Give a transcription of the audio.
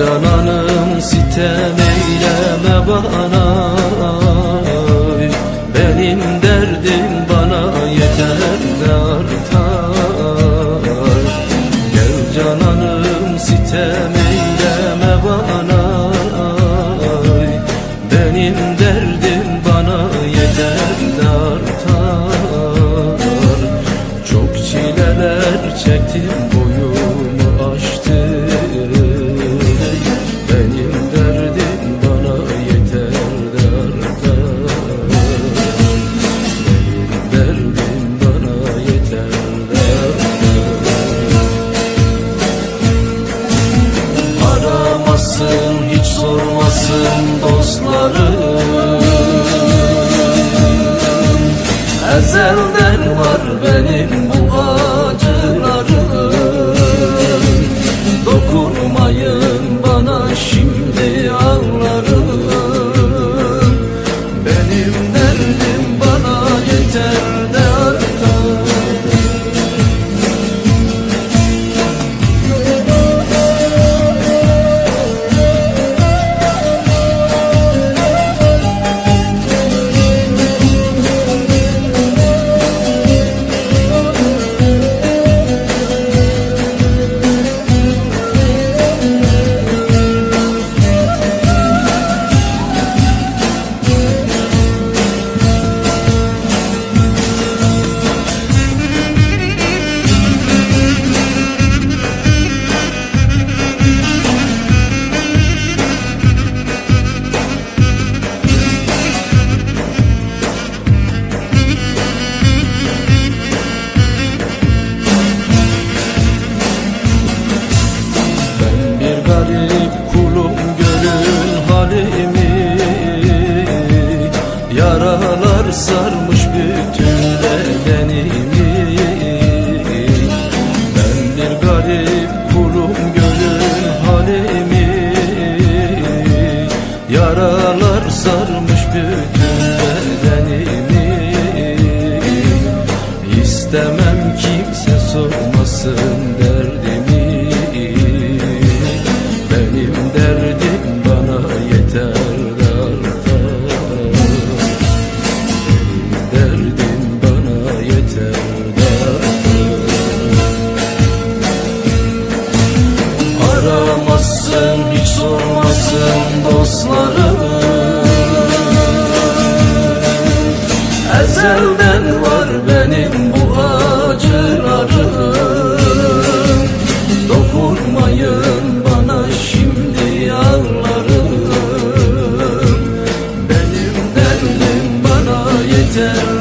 cananım sitem eyleme bana. Benim derdim bana yeter artar Gel cananım sitem eyleme bana. Benim derdim bana yeter artar Çok çileler çektim boyumu sormasın dostlarım Ezelden var benim garip kulum görün halimi Yaralar sarmış bütün bedenimi Ben bir garip kulum görün halimi Yaralar sarmış bütün bedenimi İstemem kimse sormasın derdimi derdim derdim bana yeter Aramasın hiç sormasın dostlarım. Ezelden var listen